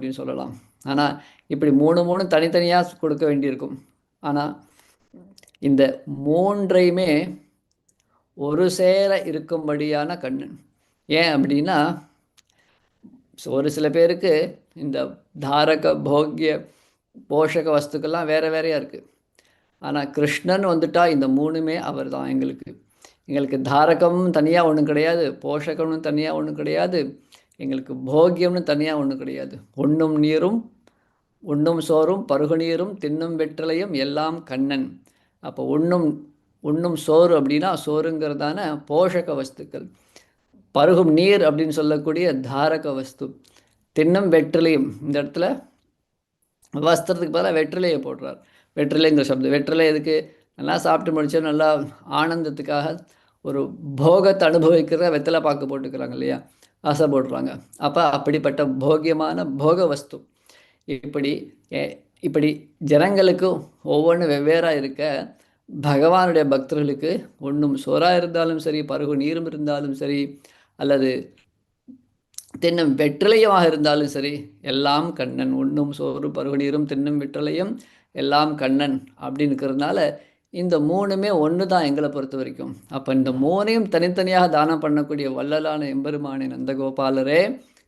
அப்படின்னு சொல்லலாம். ஆனால் இப்படி மூணு மூணு தனித்தனியாக கொடுக்க வேண்டியிருக்கும். ஆனால் இந்த மூன்றையுமே ஒரு சேர இருக்கும்படியான கண்ணு ஏன் அப்படின்னா ஒரு சில பேருக்கு இந்த தாரக போக்கிய போஷக வஸ்துக்கள்லாம் வேறு வேறையாக இருக்குது ஆனால் கிருஷ்ணன் வந்துட்டா இந்த மூணுமே அவர் தான் எங்களுக்கு. எங்களுக்கு தாரகமும் தனியாக ஒன்றும் கிடையாது போஷகம்னு தனியாக ஒன்றும் கிடையாது எங்களுக்கு போகியம்னு தனியாக ஒன்றும் கிடையாது. ஒன்றும் நீரும் உண்ணும் சோறும் பருகு நீரும் தின்னும் வெற்றலையும் எல்லாம் கண்ணன். அப்போ உண்ணும் உண்ணும் சோறு அப்படின்னா சோறுங்கிறதான போஷக வஸ்துக்கள். பருகும் நீர் அப்படின்னு சொல்லக்கூடிய தாரக வஸ்து. தின்னும் வெற்றிலையும் இந்த இடத்துல வஸ்திரத்துக்கு பதிலாக வெற்றிலையை போடுறார். வெற்றிலைங்கிற சப்தம். வெற்றிலை எதுக்கு? நல்லா சாப்பிட்டு முடிச்சா நல்லா ஆனந்தத்துக்காக ஒரு போகத்தை அனுபவிக்கிற வெத்தலை பாக்கு போட்டுக்கிறாங்க இல்லையா? ஆசை போடுறாங்க. அப்போ அப்படிப்பட்ட போகியமான போக வஸ்து இப்படி இப்படி ஜனங்களுக்கு ஒவ்வொன்றும் வெவ்வேறாக இருக்க பகவானுடைய பக்தர்களுக்கு ஒன்றும் சோறாக இருந்தாலும் சரி பருகு நீரும் இருந்தாலும் சரி அல்லது தின்னும் வெற்றிலையமாக இருந்தாலும் சரி எல்லாம் கண்ணன். உண்ணும் சோறு பருகு நீரும் தின்னும் வெற்றிலையும் எல்லாம் கண்ணன் அப்படின்னு இருக்கிறதுனால இந்த மூணுமே ஒன்று தான் எங்களை பொறுத்த வரைக்கும். அப்போ இந்த மூணையும் தனித்தனியாக தானம் பண்ணக்கூடிய வள்ளலான எம்பெருமானே நந்தகோபாலரே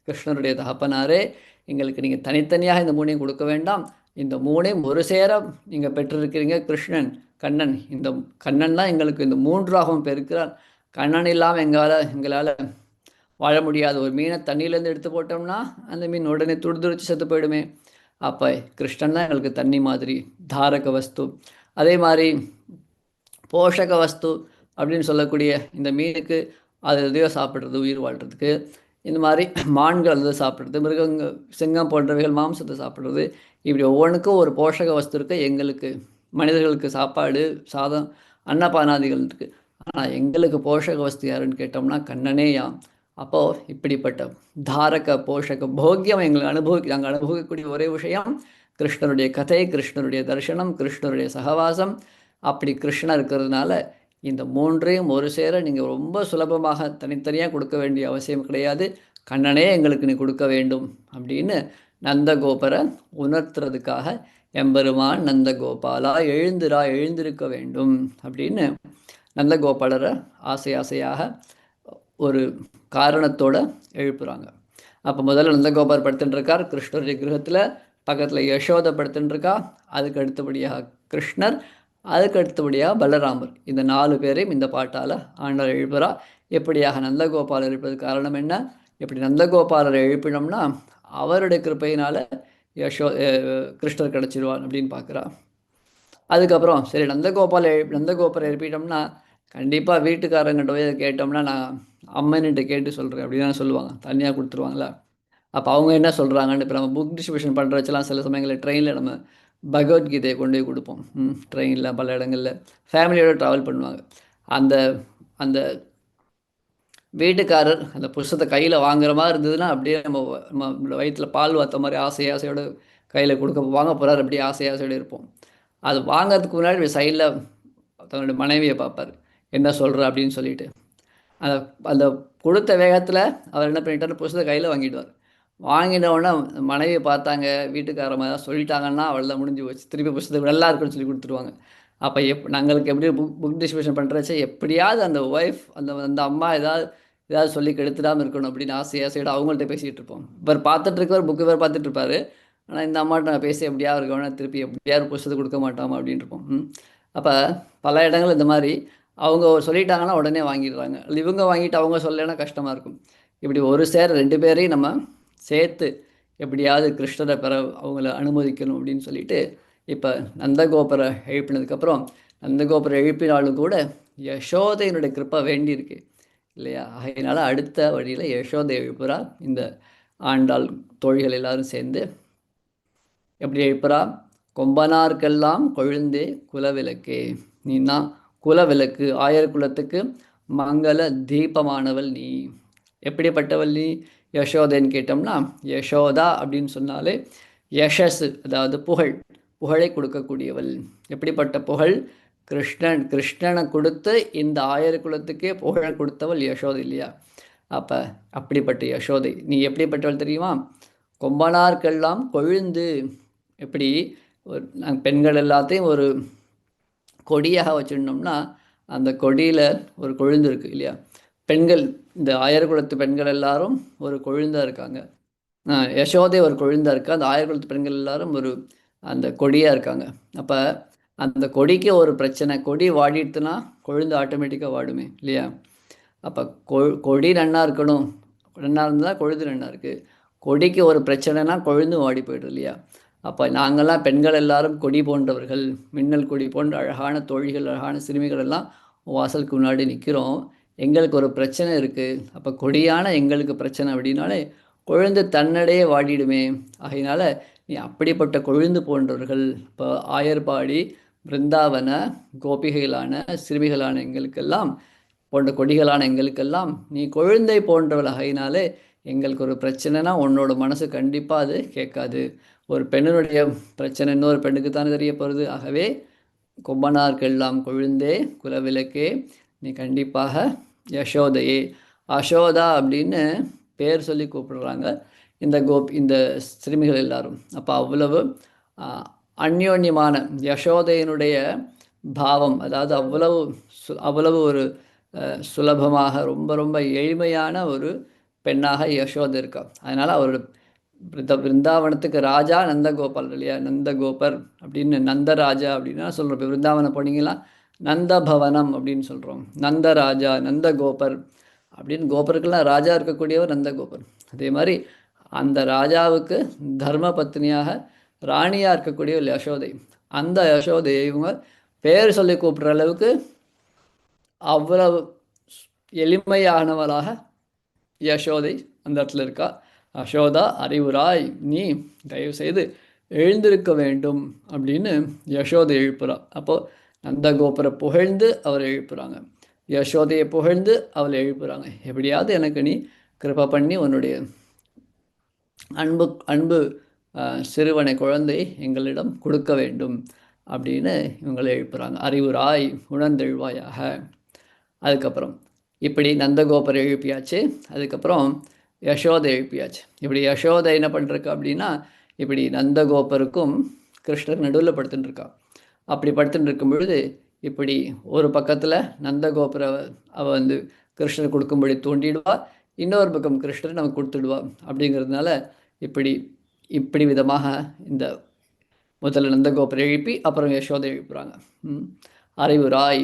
கிருஷ்ணருடைய தகப்பனாரே எங்களுக்கு நீங்கள் தனித்தனியாக இந்த மூணையும் கொடுக்க வேண்டாம். இந்த மூணையும் ஒரு சேர நீங்கள் பெற்றிருக்கிறீங்க கிருஷ்ணன் கண்ணன். இந்த கண்ணன் தான் எங்களுக்கு இந்த மூன்றாகவும் பெருக்கிறார். கண்ணன் இல்லாமல் எங்களால் எங்களால் வாழ முடியாது. ஒரு மீனை தண்ணியிலேருந்து எடுத்து போட்டோம்னா அந்த மீன் உடனே துடிதுடிச்சு செத்து போயிடுமே. அப்போ கிருஷ்ணன் தான் எங்களுக்கு தண்ணி மாதிரி தாரக வஸ்து. அதே மாதிரி போஷக வஸ்து அப்படின்னு சொல்லக்கூடிய இந்த மீனுக்கு அது எதையோ சாப்பிட்றது உயிர் வாழ்கிறதுக்கு இந்த மாதிரி மான்கள் அது சாப்பிட்றது மிருகங்க சிங்கம் போன்றவைகள் மாம்சத்தை சாப்பிட்றது. இப்படி ஒவ்வொன்றுக்கும் ஒரு போஷக வஸ்து இருக்க. எங்களுக்கு மனிதர்களுக்கு சாப்பாடு சாதம் அன்னபானாதிகள் இருக்குது ஆனால் எங்களுக்கு போஷக வஸ்து யாருன்னு கேட்டோம்னா கண்ணனேயாம் அப்போது இப்படிப்பட்ட தாரக போஷக போக்கியம் எங்களை அனுபவி நாங்கள் அனுபவிக்கக்கூடிய ஒரே விஷயம் கிருஷ்ணருடைய கதை கிருஷ்ணருடைய தரிசனம் கிருஷ்ணருடைய சகவாசம் அப்படி கிருஷ்ணர் இருக்கிறதுனால இந்த மூன்றையும் ஒரு சேர நீங்கள் ரொம்ப சுலபமாக தனித்தனியாக கொடுக்க வேண்டிய அவசியம் கிடையாது. கண்ணனே எங்களுக்கு நீ கொடுக்க வேண்டும் அப்படின்னு நந்தகோபரை உணர்த்துறதுக்காக எம்பெருமான் நந்தகோபாலா எழுந்திரா எழுந்திருக்க வேண்டும் அப்படின்னு நந்தகோபாலரை ஆசை ஆசையாக ஒரு காரணத்தோடு எழுப்புகிறாங்க அப்போ முதல்ல நந்தகோபால் படுத்துட்டு இருக்கார். கிருஷ்ணருடைய கிரகத்தில் பக்கத்தில் யசோதை படுத்துட்டு இருக்கா அதுக்கு அடுத்தபடியாக கிருஷ்ணர் அதுக்கு அடுத்தபடியாக பலராமர். இந்த நாலு பேரையும் இந்த பாட்டால் ஆண்டவர் எழுப்புறா. எப்படியாக நந்தகோபாலர் எழுப்பது காரணம் என்ன? எப்படி நந்தகோபாலரை எழுப்பினோம்னா அவருடைய கிருப்பையினால் யசோ கிருஷ்ணர் கிடச்சிருவான் அப்படின்னு பார்க்குறா. அதுக்கப்புறம் சரி நந்தகோபால் எழு நந்தகோபாலை எழுப்பிட்டோம்னா கண்டிப்பாக வீட்டுக்காரங்கிட்ட போய் கேட்டோம்னா நான் அம்மன்கிட்ட கேட்டு சொல்கிறேன் அப்படின்னு சொல்லுவாங்க. தனியாக கொடுத்துருவாங்களா? அப்போ அவங்க என்ன சொல்கிறாங்கன்னு இப்போ நம்ம புக் டிஸ்ட்ரிபியூஷன் பண்ணுறச்செல்லாம் சில சமயங்களில் ட்ரெயினில் நம்ம பகவத்கீதையை கொண்டு போய் கொடுப்போம். ட்ரெயினில் பல இடங்களில் ஃபேமிலியோடு ட்ராவல் பண்ணுவாங்க. அந்த அந்த வீட்டுக்காரர் அந்த புஸ்தத்தை கையில் வாங்குற மாதிரி இருந்ததுன்னா அப்படியே நம்ம நம்ம வயிற்றில் பால் வாத்த மாதிரி ஆசை ஆசையோடு கையில் கொடுக்க வாங்க போகிறார் அப்படியே ஆசை ஆசையோடு இருப்போம். அது வாங்கிறதுக்கு முன்னாடி சைடில் தன்னுடைய மனைவியை பார்ப்பார். என்ன சொல்கிற அப்படின்னு சொல்லிட்டு. அந்த அந்த கொடுத்த வேகத்தில் அவர் என்ன பண்ணிட்டார் புஸ்தத்தை கையில் வாங்கிடுவார். வாங்கினவுடனே மனைவியை பார்த்தாங்க வீட்டுக்காரமாக தான் சொல்லிட்டாங்கன்னா அவள் தான் முடிஞ்சு போச்சு. திருப்பி புஸ்தகம் நல்லா இருக்குன்னு சொல்லி கொடுத்துருவாங்க. அப்போ எப் நாங்களுக்கு எப்படி புக் புக் டிஸ்ட்ரிபியூஷன் பண்ணுறச்சே எப்படியாவது அந்த ஒய்ஃப் அந்த அந்த அம்மா ஏதாவது ஏதாவது சொல்லி கெடுத்துடாமல் இருக்கணும் அப்படின்னு ஆசை ஆசையோட அவங்கள்ட்ட பேசிகிட்டு இருப்போம். இவர் பார்த்துட்டு இருக்கவர் புக்கு வேறு பார்த்துட்ருப்பார் ஆனால் இந்த அம்மாட்ட நான் பேசி எப்படியா இருக்கவனா திருப்பி எப்படியாவது புஸ்தத்தை கொடுக்க மாட்டோம் அப்படின்னு இருப்போம். அப்போ பல இடங்கள் இந்த மாதிரி அவங்க சொல்லிட்டாங்கன்னா உடனே வாங்கிடுறாங்க. இவங்க வாங்கிட்டு அவங்க சொல்லலைன்னா கஷ்டமாக இருக்கும். இப்படி ஒரு சேர் ரெண்டு பேரையும் நம்ம சேர்த்து எப்படியாவது கிருஷ்ணரை பெற அவங்கள அனுமதிக்கணும் அப்படின்னு சொல்லிட்டு இப்போ நந்தகோபுரை எழுப்பினதுக்கப்புறம் நந்தகோபுரம் எழுப்பினாலும் கூட யசோதையினுடைய கிருப்பை வேண்டியிருக்கு இல்லையா? அதனால் அடுத்த வழியில் யசோதை எழுப்புறா. இந்த ஆண்டாள் தோழிகள் எல்லாரும் சேர்ந்து எப்படி எழுப்புறா? கொம்பனார்க்கெல்லாம் கொழுந்தே குலவிளக்கே. நீனா குலவிளக்கு ஆயர் குலத்துக்கு மங்கள தீபமானவள் நீ. எப்படிப்பட்டவள் நீ? யசோதைன்னு கேட்டோம்னா யசோதா அப்படின்னு சொன்னாலே யஷஸ் அதாவது புகழ் புகழை கொடுக்கக்கூடியவள். எப்படிப்பட்ட புகழ்? கிருஷ்ணன் கிருஷ்ணனை கொடுத்து இந்த ஆயர் குலத்துக்கே புகழை கொடுத்தவள் யசோதை இல்லையா? அப்போ அப்படிப்பட்ட யசோதை. நீ எப்படிப்பட்டவள் தெரியுமா? கொம்பனார்க்கெல்லாம் கொழுந்து. எப்படி? ஒரு நாங்கள் பெண்கள் எல்லாத்தையும் ஒரு கொடியாக வச்சுருந்தோம்னா அந்த கொடியில் ஒரு கொழுந்து இருக்குது இல்லையா? பெண்கள் இந்த ஆயர்குலத்து பெண்கள் எல்லாரும் ஒரு கொழுந்தாக இருக்காங்க. யசோதை ஒரு கொழுந்தாக இருக்கா? அந்த ஆயர்குலத்து பெண்கள் எல்லாரும் ஒரு அந்த கொடியாக இருக்காங்க. அப்போ அந்த கொடிக்கு ஒரு பிரச்சனை. கொடி வாடிட்டுனா கொழுந்து ஆட்டோமேட்டிக்காக வாடுமே இல்லையா? அப்போ கொ கொடி நன்னாக இருக்கணும். நன்னாக இருந்தால் கொழுந்து நன்னா இருக்குது கொடிக்கு ஒரு பிரச்சனைனா கொழுந்து வாடி போய்டும் இல்லையா? அப்போ நாங்கள்லாம் பெண்கள் எல்லாரும் கொடி போன்றவர்கள் மின்னல் கொடி போன்ற அழகான தோழிகள் அழகான சிறுமிகள் எல்லாம் வாசலுக்கு முன்னாடி நிற்கிறோம் எங்களுக்கு ஒரு பிரச்சனை இருக்குது அப்போ கொடியான எங்களுக்கு பிரச்சனை அப்படின்னாலே கொழுந்து தன்னடையே வாடிடுமே. ஆகையினால நீ அப்படிப்பட்ட கொழுந்து போன்றவர்கள் இப்போ ஆயர்பாடி பிருந்தாவன கோபிகைகளான சிறுமிகளான எங்களுக்கெல்லாம் போன்ற கொடிகளான எங்களுக்கெல்லாம் நீ கொழுந்தை போன்றவள் ஆகையினாலே எங்களுக்கு ஒரு பிரச்சனைனா உன்னோட மனசு கண்டிப்பாக அது கேட்காது. ஒரு பெண்ணினுடைய பிரச்சனை இன்னொரு பெண்ணுக்கு தானே தெரிய போகிறது ஆகவே கொம்பனார்க்கெல்லாம் கொழுந்தே குலவிளக்கே நீ கண்டிப்பாக யசோதையே. அசோதா அப்படின்னு பேர் சொல்லி கூப்பிடுறாங்க. இந்த கோப் இந்த சிறுமிகள் எல்லாரும். அப்போ அவ்வளவு அந்யோன்யமான யசோதையினுடைய பாவம் அதாவது அவ்வளவு சு அவ்வளவு ஒரு சுலபமாக ரொம்ப ரொம்ப எளிமையான ஒரு பெண்ணாக யசோதை இருக்கா. அதனால் அவரோட பிருந்தாவனத்துக்கு ராஜா நந்தகோபால் இல்லையா? நந்தகோபர் அப்படின்னு நந்தராஜா அப்படின்னா சொல்கிறோம் இப்போ பிருந்தாவனம் போனீங்கன்னா நந்தபவனம் அப்படின்னு சொல்கிறோம் நந்தராஜா நந்தகோபர் அப்படின்னு கோபருக்கெல்லாம் ராஜா இருக்கக்கூடியவர் நந்தகோபர். அதே மாதிரி அந்த ராஜாவுக்கு தர்ம பத்னியாக ராணியாக இருக்கக்கூடிய யசோதை. அந்த யசோதையை இவங்க பேர் சொல்லி கூப்பிட்ற அளவுக்கு அவ்வளவு எளிமையானவளாக யசோதை அந்த இடத்துல இருக்கா. அசோதா அறிவுராய் நீ தயவு செய்து எழுந்திருக்க வேண்டும் அப்படின்னு யசோதை எழுப்புறா. அப்போது நந்தகோபுரை புகழ்ந்து அவரை எழுப்புறாங்க. யசோதையை புகழ்ந்து அவளை எழுப்புறாங்க. எப்படியாவது எனக்கு நீ கிருப்பா பண்ணி உன்னுடைய அன்பு அன்பு சிறுவனை குழந்தை எங்களிடம் கொடுக்க வேண்டும் அப்படின்னு இவங்களை எழுப்புறாங்க. அறிவுராய் உணர்ந்தெழுவாயாக. அதுக்கப்புறம் இப்படி நந்தகோபுரை எழுப்பியாச்சு. அதுக்கப்புறம் யசோதை எழுப்பியாச்சு. இப்படி யசோதை என்ன பண்ணுறக்கு அப்படின்னா இப்படி நந்தகோபருக்கும் கிருஷ்ணர் நடுவில் படுத்துட்டுருக்கா அப்படி படுத்துட்டு இருக்கும் பொழுது இப்படி ஒரு பக்கத்தில் நந்தகோபுர அவ வந்து கிருஷ்ணர் கொடுக்கும்படி தூண்டிடுவா இன்னொரு பக்கம் கிருஷ்ணர் நமக்கு கொடுத்துடுவா அப்படிங்கிறதுனால இப்படி இப்படி விதமாக இந்த முதல்ல நந்தகோபுரம் எழுப்பி அப்புறம் யசோதை எழுப்புறாங்க. அறிவு ராய்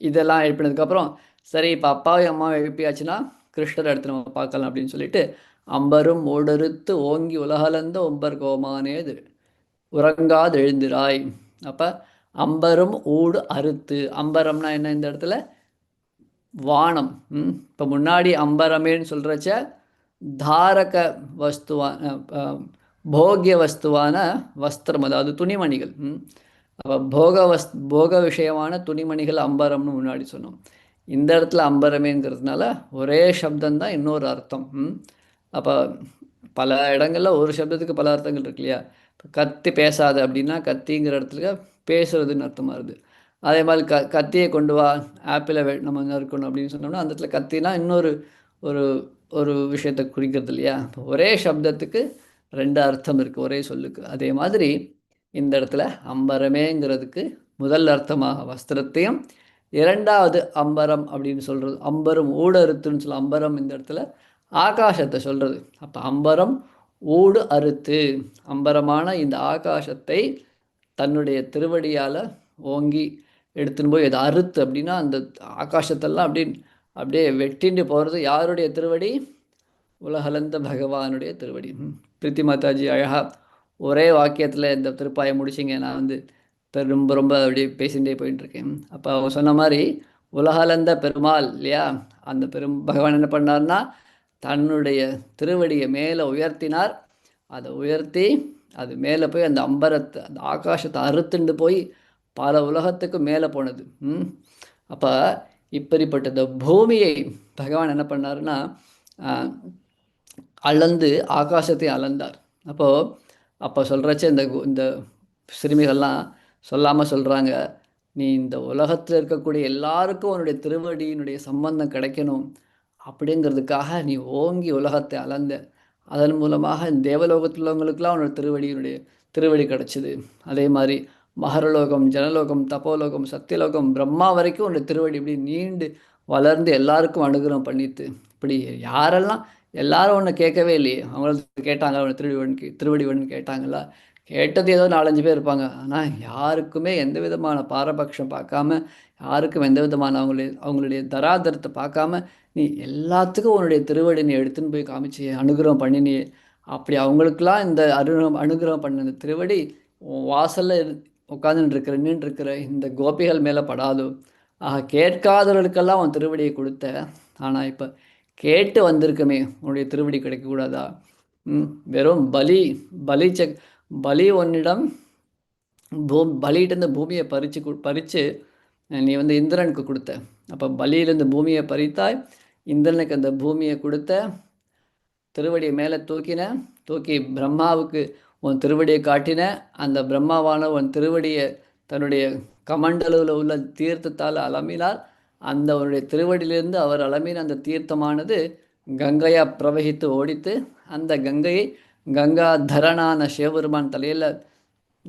இதெல்லாம் எழுப்பினதுக்கப்புறம் சரி இப்போ அப்பாவும் அம்மாவை எழுப்பியாச்சுன்னா கிருஷ்ணர் அடுத்து நம்ம பார்க்கலாம் அப்படின்னு சொல்லிட்டு அம்பரும் ஓடறுத்து ஓங்கி உலகலந்த ஒம்பர் கோமானேது உறங்காது எழுந்திராய் அப்போ அம்பரும் ஊடு அறுத்து. அம்பரம்னா என்ன இந்த இடத்துல? வானம். இப்போ முன்னாடி அம்பரமேன்னு சொல்கிறச்ச தாரக வஸ்துவான போகிய வஸ்துவான வஸ்திரம் அதாவது துணிமணிகள். அப்போ போக வஸ் போக விஷயமான துணிமணிகள் அம்பரம்னு முன்னாடி சொன்னோம். இந்த இடத்துல அம்பரமேங்கிறதுனால ஒரே சப்தந்தான் இன்னொரு அர்த்தம். அப்போ பல இடங்களில் ஒரு சப்தத்துக்கு பல அர்த்தங்கள் இருக்கு இல்லையா? இப்போ கத்தி பேசாத அப்படின்னா கத்திங்கிற இடத்துல பேசுறதுன்னு அர்த்தமாக இருக்குது அதே மாதிரி க கத்தியை கொண்டு வா ஆப்பிளை நம்ம நறுக்கணும் அப்படின்னு சொன்னோம்னா அந்த இடத்துல கத்தினா இன்னொரு ஒரு ஒரு விஷயத்தை குறிக்கிறது இல்லையா? ஒரே சப்தத்துக்கு ரெண்டு அர்த்தம் இருக்குது ஒரே சொல்லுக்கு. அதே மாதிரி இந்த இடத்துல அம்பரமேங்கிறதுக்கு முதல் அர்த்தமாக வஸ்திரத்தையும் இரண்டாவது அம்பரம் அப்படின்னு சொல்கிறது அம்பரம் ஊடு அறுத்துன்னு சொல்ல அம்பரம் இந்த இடத்துல ஆகாசத்தை சொல்கிறது அப்போ அம்பரம் ஊடு அறுத்து அம்பரமான இந்த ஆகாசத்தை தன்னுடைய திருவடியால் ஓங்கி எடுத்துன்னு போய் அதை அறுத்து அப்படின்னா அந்த ஆகாசத்தெல்லாம் அப்படி அப்படியே வெட்டிண்டு போகிறது யாருடைய திருவடி? உலகலந்த பகவானுடைய திருவடி. பிரீத்தி மாதாஜி அழகா ஒரே வாக்கியத்தில் இந்த திருப்பாயை முடிச்சிங்க. நான் வந்து ரொம்ப ரொம்ப அப்படியே பேசிகிட்டே போயிட்டுருக்கேன் அப்போ அவங்க சொன்ன மாதிரி உலகலந்த பெருமாள் இல்லையா? அந்த பெரும் பகவான் என்ன பண்ணார்னா தன்னுடைய திருவடியை மேலே உயர்த்தினார். அதை உயர்த்தி அது மேலே போய் அந்த அம்பரத்தை அந்த ஆகாசத்தை அறுத்துண்டு போய் பல உலகத்துக்கு மேலே போனது. ம்? அப்போ இப்படிப்பட்ட இந்த பூமியை பகவான் என்ன பண்ணாருன்னா அளந்து ஆகாசத்தை அளந்தார். அப்போது அப்போ சொல்கிறச்ச இந்த இந்த சிறுமிகள்லாம் சொல்லாமல் சொல்கிறாங்க நீ இந்த உலகத்தில் இருக்கக்கூடிய எல்லாருக்கும் உன்னுடைய திருவடியினுடைய சம்பந்தம் கிடைக்கணும். அப்படிங்கிறதுக்காக நீ ஓங்கி உலகத்தை அளந்த அதன் மூலமாக தேவலோகத்தில் உள்ளவங்களுக்கெல்லாம் அவனோட திருவடியினுடைய திருவடி கிடச்சிது. அதே மாதிரி மகரலோகம் ஜனலோகம் தப்போலோகம் சத்தியலோகம் பிரம்மா வரைக்கும் உன்னோட திருவடி இப்படி நீண்டு வளர்ந்து எல்லாருக்கும் அனுகிரகம் பண்ணித்து இப்படி யாரெல்லாம் எல்லாரும் ஒன்று கேட்கவே இல்லையே? அவங்களும் கேட்டாங்க அவனை திருவடி திருவடிவன் கேட்டாங்களா? கேட்டது ஏதோ நாலஞ்சு பேர் இருப்பாங்க. ஆனால் யாருக்குமே எந்த விதமான பாரபட்சம் பார்க்காம யாருக்கும் எந்த விதமான அவங்களுடைய அவங்களுடைய தராதரத்தை பார்க்காம நீ எல்லாத்துக்கும் உன்னுடைய திருவடி நீ எடுத்துன்னு போய் காமிச்சு அனுகிரகம் பண்ணினியே அப்படி அவங்களுக்கெல்லாம் இந்த அனுகிரகம் அனுகிரகம் பண்ண இந்த திருவடி வாசலில் உட்காந்துட்டு இருக்கிற நின்று இருக்கிற இந்த கோபிகள் மேலே படாதோ. ஆக கேட்காதவர்களுக்கெல்லாம் உன் திருவடியை கொடுத்த. ஆனால் இப்போ கேட்டு வந்திருக்கமே உன்னுடைய திருவடி கிடைக்கக்கூடாதா? வெறும் பலி பலி செக் பலி உன்னிடம் பூ பலியிட்டிருந்து பூமியை பறித்து பறித்து நீ வந்து இந்திரனுக்கு கொடுத்த. அப்போ பலியிலிருந்து பூமியை பறித்தாய் இந்திரனுக்கு அந்த பூமியை கொடுத்த திருவடியை மேலே தூக்கின தூக்கி பிரம்மாவுக்கு உன் திருவடியை காட்டின அந்த பிரம்மாவான உன் திருவடியை தன்னுடைய கமண்டலுவில் உள்ள தீர்த்தத்தால் அலமினார் அந்த அவருடைய திருவடியிலிருந்து அவர் அலமின அந்த தீர்த்தமானது கங்கையாக பிரவகித்து ஓடித்து அந்த கங்கையை கங்காதரனான சிவபெருமான் தலையில்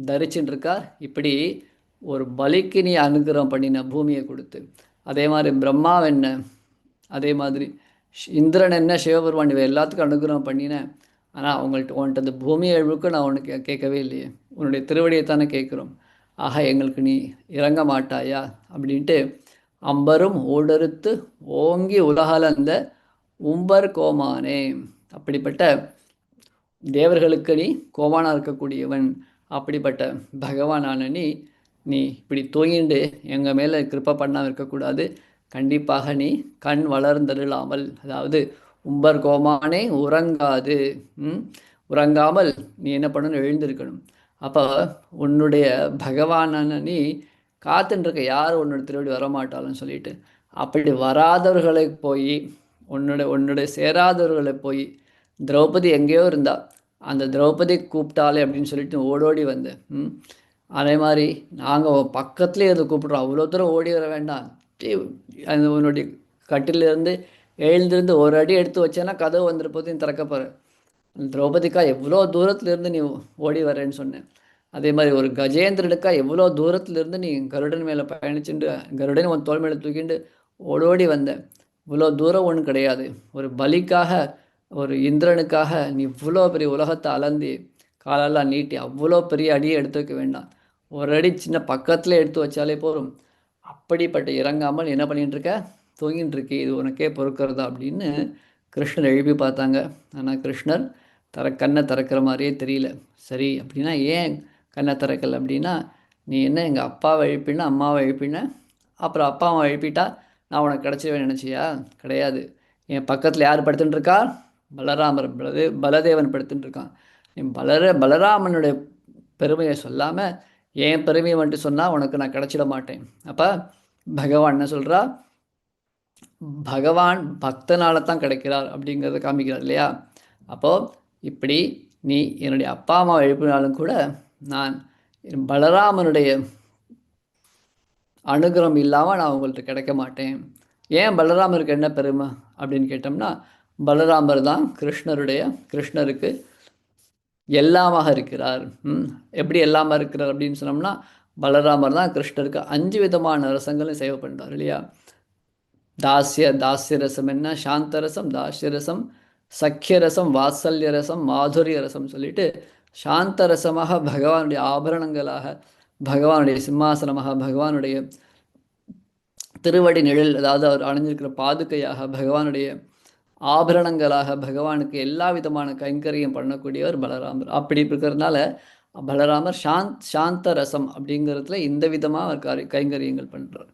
தரிச்சுட்டு இருக்கார் இப்படி ஒரு பலிக்கு நீ அனுகிரகம் பண்ணின பூமியை கொடுத்து. அதே மாதிரி பிரம்மா என்ன? அதே மாதிரி இந்திரன் என்ன? சிவபெருமான் இவை எல்லாத்துக்கும் அனுகிரகம் பண்ணினேன் ஆனால் அவங்கள்ட்ட உன்ட்டு அந்த பூமியை எழுக்க நான் உனக்கு கேட்கவே இல்லையே. உன்னுடைய திருவடியை தானே கேட்குறோம். ஆக எங்களுக்கு நீ இறங்க மாட்டாயா? அப்படின்ட்டு அம்பரும் ஓடறுத்து ஓங்கி உலகலந்த உம்பர் கோமானே. அப்படிப்பட்ட தேவர்களுக்கு நீ கோமானா இருக்கக்கூடியவன் அப்படிப்பட்ட பகவானான நீ நீ இப்படி தூங்கிண்டு எங்கள் மேலே கிருப்ப பண்ணாமல் இருக்கக்கூடாது. கண்டிப்பாக நீ கண் வளர்ந்தருளாமல் அதாவது உம்பர் கோமானே உறங்காது. உறங்காமல் நீ என்ன பண்ணணும்? எழுந்திருக்கணும். அப்போ உன்னுடைய பகவானான நீ காத்துன்றிருக்க யார் உன்னோட திருவடி வரமாட்டாலும் சொல்லிட்டு அப்படி வராதவர்களை போய் உன்னோட உன்னுடைய சேராதவர்களை போய் திரௌபதி எங்கேயோ இருந்தா. அந்த திரௌபதி கூப்பிட்டாலே அப்படின்னு சொல்லிட்டு ஓடோடி வந்தேன் அதே மாதிரி நாங்கள் பக்கத்துலேயே இருந்து கூப்பிட்றோம். அவ்வளோ தூரம் ஓடி வர வேண்டாம். அந்த உன்னுடைய கட்டிலிருந்து எழுந்திருந்து ஒரு அடி எடுத்து வச்சேன்னா கதவு வந்துருப்போதையும் திறக்க போகிறேன் திரௌபதிக்கா எவ்வளோ தூரத்துலேருந்து நீ ஓடி வரேன்னு சொன்னேன் அதே மாதிரி ஒரு கஜேந்திரனுக்கா எவ்வளோ தூரத்துலேருந்து நீ கருடன் மேலே பயணிச்சுட்டு கருடன் உன் தோல் மேலே தூக்கிண்டு ஓடோடி வந்தேன் இவ்வளோ தூரம் ஒன்றும் கிடையாது. ஒரு பலிக்காக ஒரு இந்திரனுக்காக நீ இவ்வளோ பெரிய உலகத்தை அலந்தி காலெல்லாம் நீட்டி அவ்வளோ பெரிய அடியை எடுத்து வைக்க வேண்டாம். ஒரு அடி சின்ன பக்கத்தில் எடுத்து வச்சாலே போதும். அப்படிப்பட்ட இறங்காமல் என்ன பண்ணிகிட்டு இருக்க தூங்கிட்டு இருக்கே இது உனக்கே பொறுக்கிறதா? அப்படின்னு கிருஷ்ணர் எழுப்பி பார்த்தாங்க. ஆனால் கிருஷ்ணர் தர கண்ணை திறக்கிற மாதிரியே தெரியல. சரி அப்படின்னா ஏன் கண்ணை திறக்கல? அப்படின்னா நீ என்ன எங்கள் அப்பாவை எழுப்பினா அம்மாவை எழுப்பின? அப்புறம் அப்பாவை எழுப்பிட்டா நான் உனக்கு கிடச்சிவே நினச்சியா? கிடையாது. என் பக்கத்தில் யார் படுத்துட்டுருக்கா பலராமர் பலதே பலதேவன் படுத்துட்டு இருக்கான் நீ பலர பலராமனுடைய பெருமையை சொல்லாமல் என் பெருமையை வந்துட்டு சொன்னால் உனக்கு நான் கிடச்சிட மாட்டேன். அப்போ பகவான் என்ன சொல்கிறா பகவான் பக்தனால தான் கிடைக்கிறார் அப்படிங்கிறத காமிக்கிறார் இல்லையா? அப்போது இப்படி நீ என்னுடைய அப்பா அம்மா எழுப்பினாலும் கூட நான் பலராமனுடைய அனுகிரகம் இல்லாமல் நான் உங்கள்கிட்ட கிடைக்க மாட்டேன். ஏன் பலராமருக்கு என்ன பெருமை? அப்படின்னு கேட்டோம்னா பலராமர் தான் கிருஷ்ணருடைய கிருஷ்ணருக்கு எல்லாமாக இருக்கிறார். எப்படி எல்லாமாக இருக்கிறார் அப்படின்னு சொன்னோம்னா பலராமர் தான் கிருஷ்ணருக்கு அஞ்சு விதமான ரசங்களும் சேவை பண்ணுறார் இல்லையா? தாசிய தாசிய ரசம் என்ன? சாந்த ரசம் தாசிய ரசம் சக்கிய ரசம் வாத்சல்ய ரசம் மாதுரிய ரசம் சொல்லிட்டு சாந்த ரசமாக பகவானுடைய ஆபரணங்களாக பகவானுடைய சிம்மாசனமாக பகவானுடைய திருவடி நிழல் அதாவது அவர் அணிஞ்சிருக்கிற பாதுகையாக பகவானுடைய ஆபரணங்களாக பகவானுக்கு எல்லா விதமான கைங்கரியம் பண்ணக்கூடியவர் பலராமர். அப்படி இருக்கிறதுனால பலராமர் சாந்த் சாந்த ரசம் அப்படிங்கிறதுல இந்த விதமாக அவர் காரி கைங்கரியங்கள் பண்ணுறார்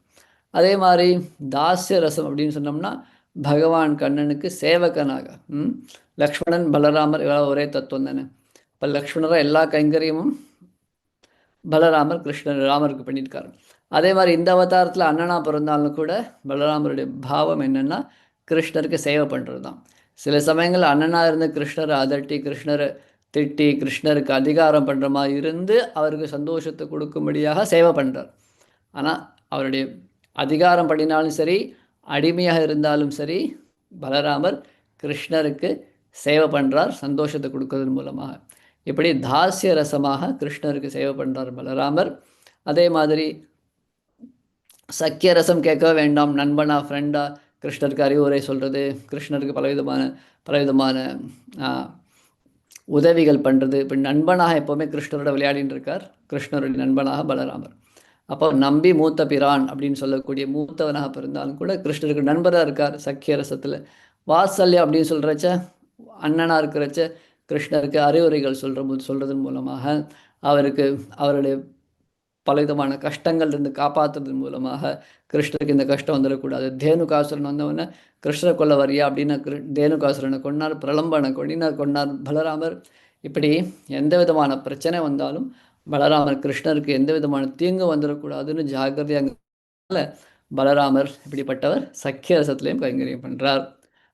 அதே மாதிரி தாசிய ரசம் அப்படின்னு சொன்னோம்னா பகவான் கண்ணனுக்கு சேவகனாக லக்ஷ்மணன் பலராமர் ஒரே தத்துவம் தானே. இப்போ லக்ஷ்மணராக எல்லா கைங்கரியமும் பலராமர் கிருஷ்ணன் ராமருக்கு பண்ணியிருக்காரு. அதே மாதிரி இந்த அவதாரத்தில் அண்ணனா பிறந்தாலும் கூட பலராமருடைய பாவம் என்னென்னா கிருஷ்ணருக்கு சேவை பண்ணுறது தான் சில சமயங்கள் அண்ணனாக இருந்த கிருஷ்ணரை அதட்டி கிருஷ்ணரை திட்டி கிருஷ்ணருக்கு அதிகாரம் பண்ணுற மாதிரி இருந்து அவருக்கு சந்தோஷத்தை கொடுக்கும்படியாக சேவை பண்ணுறார் ஆனால் அவருடைய அதிகாரம் பண்ணினாலும் சரி அடிமையாக இருந்தாலும் சரி பலராமர் கிருஷ்ணருக்கு சேவை பண்ணுறார் சந்தோஷத்தை கொடுக்கறதன் மூலமாக. இப்படி தாசிய ரசமாக கிருஷ்ணருக்கு சேவை பண்ணுறார் பலராமர். அதே மாதிரி சக்கிய ரசம் கேட்க வேண்டாம் நண்பனா ஃப்ரெண்டாக கிருஷ்ணருக்கு அறிவுரை சொல்கிறது கிருஷ்ணருக்கு பலவிதமான பலவிதமான உதவிகள் பண்ணுறது இப்போ நண்பனாக எப்போவுமே கிருஷ்ணரோட விளையாடின்னு இருக்கார். கிருஷ்ணருடைய நண்பனாக பலராமர். அப்போ நம்பி மூத்த பிரான் அப்படின்னு சொல்லக்கூடிய மூத்தவனாக பிறந்தாலும் கூட கிருஷ்ணருக்கு நண்பராக இருக்கார் சக்கிய ரசத்தில் வாத்சல்யம் அப்படின்னு சொல்கிறச்ச அண்ணனாக இருக்கிறச்ச கிருஷ்ணருக்கு அறிவுரைகள் சொல்கிற சொல்கிறதன் மூலமாக அவருக்கு அவருடைய பலவிதமான கஷ்டங்கள்லேருந்து காப்பாற்றுறது மூலமாக கிருஷ்ணருக்கு இந்த கஷ்டம் வந்துடக்கூடாது. தேனுகாசுரன் வந்தவொடனே கிருஷ்ணரை கொல்ல வரியா அப்படின்னு தேனுகாசுரனை கொண்டார் பிரலம்பனை கொண்டினார் கொண்டார் பலராமர். இப்படி எந்த விதமான பிரச்சனை வந்தாலும் பலராமர் கிருஷ்ணருக்கு எந்த விதமான தீங்கு வந்துடக்கூடாதுன்னு ஜாகிரதையாக பலராமர் இப்படிப்பட்டவர் சக்கிய ரசத்துலேயும் கைங்கரியம் பண்ணுறார்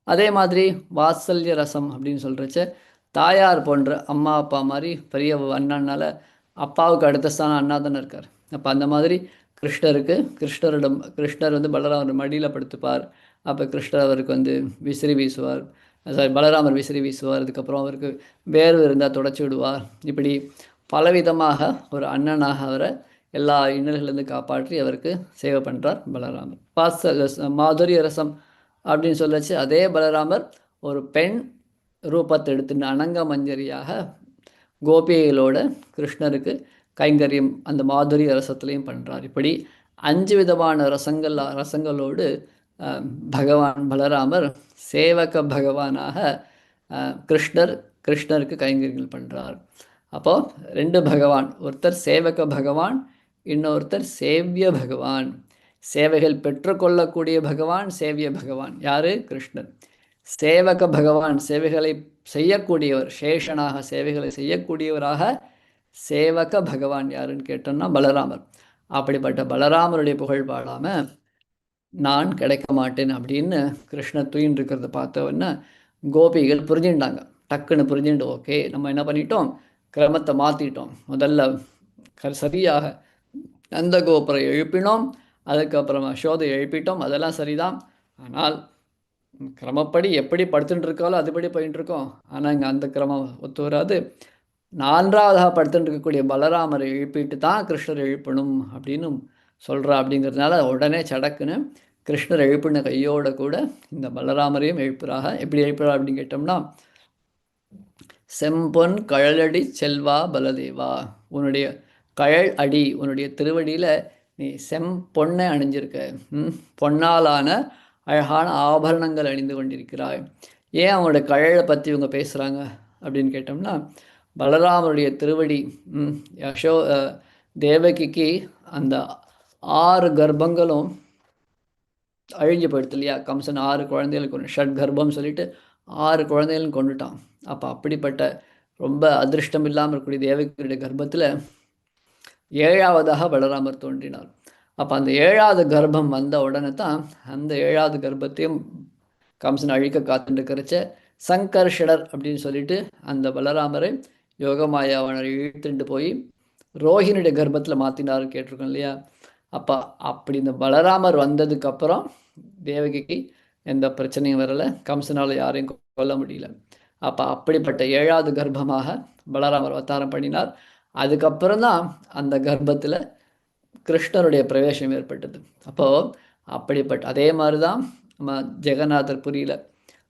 அதே மாதிரி வாத்சல்ய ரசம் அப்படின்னு சொல்கிறச்ச தாயார் போன்ற அம்மா அப்பா மாதிரி பெரிய அண்ணனால அப்பாவுக்கு அடுத்த ஸ்தானம் அண்ணா தானே இருக்கார். அப்போ அந்த மாதிரி கிருஷ்ணருக்கு கிருஷ்ணரிடம் கிருஷ்ணர் வந்து பலராமர் மடியில் படுத்துப்பார். அப்போ கிருஷ்ணர் அவருக்கு வந்து விசிறி வீசுவார். சாரி பலராமர் விசிறி வீசுவார். அதுக்கப்புறம் அவருக்கு வேர்வு இருந்தால் தொடச்சி விடுவார். இப்படி பலவிதமாக ஒரு அண்ணனாக அவரை எல்லா இன்னல்களிலிருந்து காப்பாற்றி அவருக்கு சேவை பண்ணுறார் பலராமர். பாச மாதுரிய ரசம் அப்படின்னு சொல்லச்சு. அதே பலராமர் ஒரு பெண் ரூபத்தை எடுத்து அனங்க மஞ்சரியாக கோபிகைகளோட கிருஷ்ணருக்கு கைங்கரியம் அந்த மாதுரி ரசத்துலேயும் பண்ணுறார் இப்படி அஞ்சு விதமான ரசங்கள் ரசங்களோடு பகவான் பலராமர் சேவக பகவானாக கிருஷ்ணர் கிருஷ்ணருக்கு கைங்கரியங்கள் பண்ணுறார் அப்போது ரெண்டு பகவான் ஒருத்தர் சேவக பகவான் இன்னொருத்தர் சேவிய பகவான். சேவைகள் பெற்றுக்கொள்ளக்கூடிய பகவான் சேவிய பகவான். யாரு? கிருஷ்ணன் சேவக பகவான் சேவைகளை செய்யக்கூடியவர் சேஷனாக சேவைகளை செய்யக்கூடியவராக சேவக பகவான் யாருன்னு கேட்டோம்னா பலராமர். அப்படிப்பட்ட பலராமருடைய புகழ் பாடாமல் நான் கிடைக்க மாட்டேன் அப்படின்னு கிருஷ்ண தூயின் இருக்கிறத பார்த்தவொன்னே கோபிகள் புரிஞ்சுட்டாங்க டக்குன்னு புரிஞ்சுட்டு ஓகே நம்ம என்ன பண்ணிட்டோம்? கிரமத்தை மாற்றிட்டோம் முதல்ல சரியாக நந்தகோபுரம் எழுப்பினோம். அதுக்கப்புறமா ஷோதை எழுப்பிட்டோம். அதெல்லாம் சரிதான். ஆனால் கிரமப்படி எப்படி படுத்துட்டு இருக்காலோ அதுபடி போயிட்டு இருக்கோம். ஆனால் இங்கே அந்த கிரமம் ஒத்து வராது. நான்காவதாக படுத்துட்டு இருக்கக்கூடிய பலராமரை எழுப்பிட்டு தான் கிருஷ்ணர் எழுப்பணும் அப்படின்னு சொல்கிறா அப்படிங்கிறதுனால உடனே சடக்குன்னு கிருஷ்ணர் எழுப்பின கையோட கூட இந்த பலராமரையும் எழுப்புறாக. எப்படி எழுப்புறா அப்படின்னு கேட்டோம்னா செம்பொன் கழலடி செல்வா பலதேவா உன்னுடைய கழல் அடி உன்னுடைய திருவடியில் நீ செம்பொன்னை அணிஞ்சிருக்க. பொன்னாலான அழகான ஆபரணங்கள் அணிந்து கொண்டிருக்கிறாய். ஏன் அவங்களோட கழலை பற்றி இவங்க பேசுகிறாங்க அப்படின்னு கேட்டோம்னா பலராமருடைய திருவடி யசோ தேவகிக்கு அந்த ஆறு கர்ப்பங்களும் அழிஞ்சு போயிடுது இல்லையா? கம்சன் ஆறு குழந்தைகளுக்கு கொண்டு ஷட் கர்ப்பம் சொல்லிட்டு ஆறு குழந்தைகளும் கொண்டுட்டான். அப்போ அப்படிப்பட்ட ரொம்ப அதிர்ஷ்டம் இல்லாமல் இருக்கக்கூடிய தேவகியுடைய கர்ப்பத்தில் ஏழாவதாக பலராமர் தோன்றினார். அப்போ அந்த ஏழாவது கர்ப்பம் வந்த உடனே தான் அந்த ஏழாவது கர்ப்பத்தையும் கம்சன் அழிக்க காத்துட்டு இருக்கிறச்ச சங்கர்ஷடர் அப்படின்னு சொல்லிட்டு அந்த பலராமரை யோகமாயாவனரை இழுத்துட்டு போய் ரோஹினுடைய கர்ப்பத்தில் மாற்றினார் கேட்டிருக்கோம் இல்லையா? அப்போ அப்படி இந்த பலராமர் வந்ததுக்கப்புறம் தேவகிக்கு எந்த பிரச்சனையும் வரலை. கம்சனால் யாரையும் கொல்ல முடியல. அப்போ அப்படிப்பட்ட ஏழாவது கர்ப்பமாக பலராமர் அவதாரம் பண்ணினார். அதுக்கப்புறம் தான் அந்த கர்ப்பத்தில் கிருஷ்ணருடைய பிரவேசம் ஏற்பட்டது. அப்போது அப்படிப்பட்ட அதே மாதிரி தான் நம்ம ஜெகநாதர் புரியல.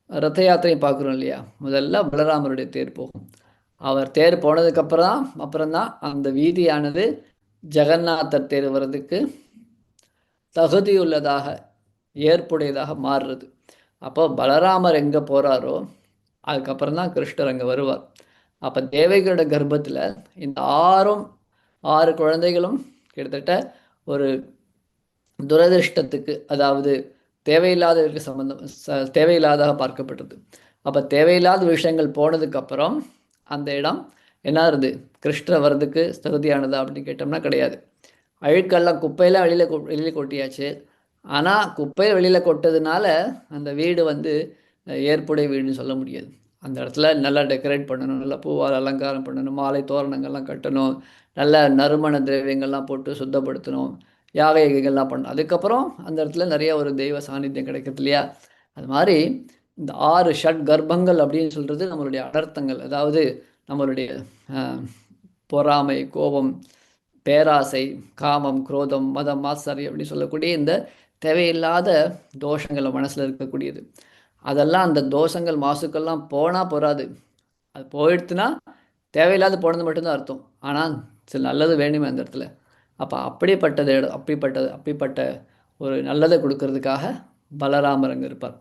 ரத்த யாத்திரையும் பார்க்குறோம் இல்லையா? முதல்ல பலராமருடைய தேர் போகும். அவர் தேர் போனதுக்கப்புறம் தான் அப்புறம்தான் அந்த வீதியானது ஜெகநாதர் தேர் வர்றதுக்கு தகுதியுள்ளதாக ஏற்புடையதாக மாறுறது. அப்போ பலராமர் எங்கே போகிறாரோ அதுக்கப்புறம் தான் கிருஷ்ணர் அங்கே வருவார். அப்போ தேவைகளோட கர்ப்பத்தில் இந்த ஆறும் ஆறு குழந்தைகளும் கிட்டத்தட்ட ஒரு துரதிருஷ்டத்துக்கு அதாவது தேவையில்லாததற்கு சம்பந்தம் தேவையில்லாதாக பார்க்கப்பட்டது. அப்போ தேவையில்லாத விஷயங்கள் போனதுக்கப்புறம் அந்த இடம் என்ன இருது கிருஷ்ண வரதுக்கு தகுதியானதா அப்படின்னு கேட்டோம்னா கிடையாது. அழுக்கெல்லாம் குப்பையெல்லாம் வெளியில் வெளியில் கொட்டியாச்சு. ஆனால் குப்பையை வெளியில் கொட்டதுனால அந்த வீடு வந்து ஏற்புடைய வீடுன்னு சொல்ல முடியாது. அந்த இடத்துல நல்லா டெக்கரேட் பண்ணணும் நல்லா பூவால் அலங்காரம் பண்ணணும் மாலை தோரணங்கள்லாம் கட்டணும் நல்ல நறுமண திரவியங்கள்லாம் போட்டு சுத்தப்படுத்தணும் யாக பண்ணணும். அதுக்கப்புறம் அந்த இடத்துல நிறைய ஒரு தெய்வ சாநித்தியம் கிடைக்கிறது இல்லையா? அது மாதிரி இந்த ஆறு ஷட் கர்ப்பங்கள் அப்படின்னு சொல்கிறது நம்மளுடைய அடர்த்தங்கள். அதாவது நம்மளுடைய பொறாமை கோபம் பேராசை காமம் குரோதம் மதம் மாசரி அப்படின்னு சொல்லக்கூடிய இந்த தேவையில்லாத தோஷங்கள் மனசில் இருக்கக்கூடியது. அதெல்லாம் அந்த தோஷங்கள் மாசுக்கள்லாம் போனால் போகாது அது போயிடுத்துனா தேவையில்லாத போனது மட்டும்தான் அர்த்தம். ஆனால் சில நல்லது வேணுமே அந்த இடத்துல. அப்போ அப்படிப்பட்டது அப்படிப்பட்டது அப்படிப்பட்ட ஒரு நல்லதை கொடுக்கறதுக்காக பலராமர் அங்கே இருப்பார்.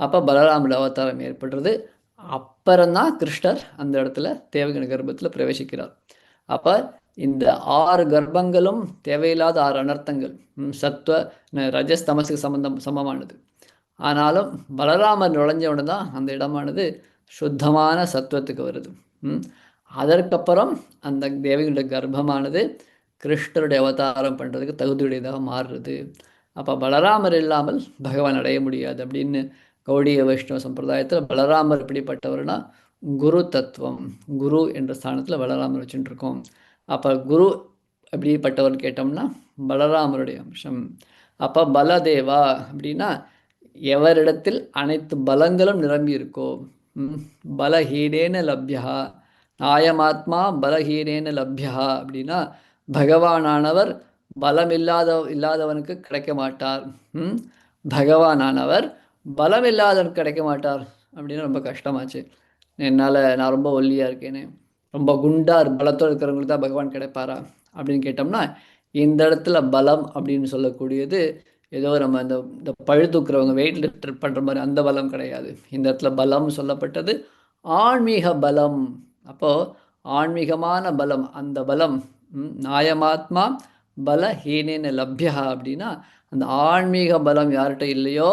அப்போ பலராமர் அவதாரம் ஏற்படுறது அப்புறம்தான் கிருஷ்ணர் அந்த இடத்துல தேவகன கர்ப்பத்தில் பிரவேசிக்கிறார். அப்போ இந்த ஆறு கர்ப்பங்களும் தேவையில்லாத ஆறு அனர்த்தங்கள் சத்துவ ரஜஸ் தமசுக்கு சம்பந்தம் சமமானது. ஆனாலும் பலராமர் நுழைஞ்சவுடனே தான் அந்த இடமானது சுத்தமான சத்துவத்துக்கு வருது. அதற்கப்புறம் அந்த தேவிகளுடைய கர்ப்பமானது கிருஷ்ணருடைய அவதாரம் பண்ணுறதுக்கு தகுதியுடையதாக மாறுறது. அப்போ பலராமர் இல்லாமல் பகவான் அடைய முடியாது அப்படின்னு கௌடிய வைஷ்ணவ சம்பிரதாயத்தில் பலராமர் இப்படிப்பட்டவர்னா குரு தத்துவம் குரு என்ற ஸ்தானத்தில் பலராமர் வச்சுட்டு இருக்கோம் அப்போ குரு எப்படிப்பட்டவர் கேட்டோம்னா பலராமருடைய அம்சம். அப்போ பலதேவா அப்படின்னா எவரிடத்தில் அனைத்து பலங்களும் நிரம்பி இருக்கோ பலஹீனேன லப்யா ஆயமாத்மா பலஹீனேன லப்யா அப்படின்னா பகவானானவர் பலம் இல்லாத இல்லாதவனுக்கு கிடைக்க மாட்டார். பகவானானவர் பலம் இல்லாதவனுக்கு கிடைக்க மாட்டார் அப்படின்னு ரொம்ப கஷ்டமாச்சு. என்னால் நான் ரொம்ப ஒல்லியாக இருக்கேனே. ரொம்ப குண்டார் பலத்தோடு இருக்கிறவங்களுக்கு தான் பகவான் கிடைப்பாரா அப்படின்னு கேட்டோம்னா இந்த இடத்துல பலம் அப்படின்னு சொல்லக்கூடியது ஏதோ நம்ம இந்த இந்த பழு தூக்குறவங்க வெயிட் லிஃப்ட் பண்ணுற மாதிரி அந்த பலம் கிடையாது. இந்த இடத்துல பலம் சொல்லப்பட்டது ஆன்மீக பலம். அப்போது ஆன்மீகமான பலம் அந்த பலம் நாயமாத்மா பலஹீனேன லப்யா அப்படின்னா அந்த ஆன்மீக பலம் யார்கிட்ட இல்லையோ